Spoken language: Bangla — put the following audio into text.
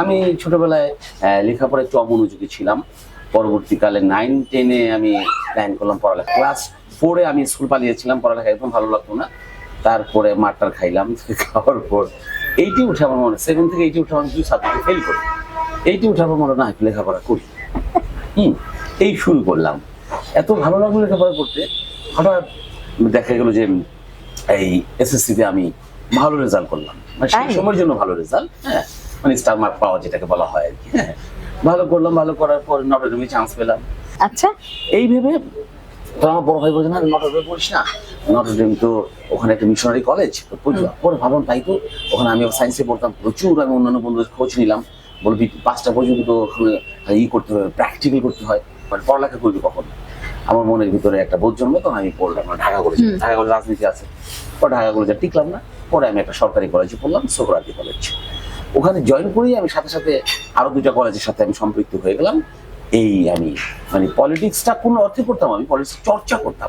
আমি ছোটবেলায় লেখাপড়ায় একটু অমনোযোগী ছিলাম। পরবর্তীকালে নাইন টেনে আমি প্ল্যান করলাম পড়ালেখা। ক্লাস ফোরে আমি স্কুল পালিয়েছিলাম পড়ালেখা একদম ভালো লাগতো না। তারপরে মারটার খাইলাম খাওয়ার পর এইটি উঠে আমার মনে সেভেন থেকে এইটি উঠে আমি দুই সাবজেক্টে ফেল করি। এইটি উঠে আমার মনে না লেখাপড়া করি। হুম এই শুরু করলাম। এত ভালো লাগল লেখাপড়া করতে। হঠাৎ দেখা গেল যে এই এসএসসিতে আমি ভালো রেজাল্ট করলাম। মানে সেই সময়ের জন্য ভালো রেজাল্ট হ্যাঁ। মানে স্টার মার্ক পাওয়া যেটাকে বলা হয় আর কি। ভালো করলাম ভালো করার পর নটরডেমে চান্স পেলাম। আচ্ছা। এই ভেবে তো আমার বড় ভাই বলছে না নটরডেম পড়িস না। নটরডেম তো ওখানে একটা মিশনারি কলেজ পরে ভাবলাম তাই তো ওখানে আমি সায়েন্সে পড়তাম। প্রচুর আমি অন্যান্য বন্ধুদের খোঁজ নিলাম। বলবি পাঁচটা পর্যন্ত তো ওখানে ই করতে হবে প্র্যাকটিক্যাল করতে হয় মানে পড়ালেখা করবি কখন? আমার মনের ভিতরে একটা বোধ জন্মে তখন আমি পড়লাম মানে ঢাকা কলেজ ঢাকা কলেজ রাজনীতি আছে। পরে ঢাকা কলেজে টিকলাম না। পরে আমি একটা সরকারি কলেজে পড়লাম সোহরাদি কলেজ ওখানে জয়েন করেই আমি সাথে সাথে আরও দুটা কলেজের সাথে আমি সম্পৃক্ত হয়ে গেলাম। এই আমি মানে পলিটিক্সটা কোনো অর্থে করতাম, আমি পলিটিক্স চর্চা করতাম।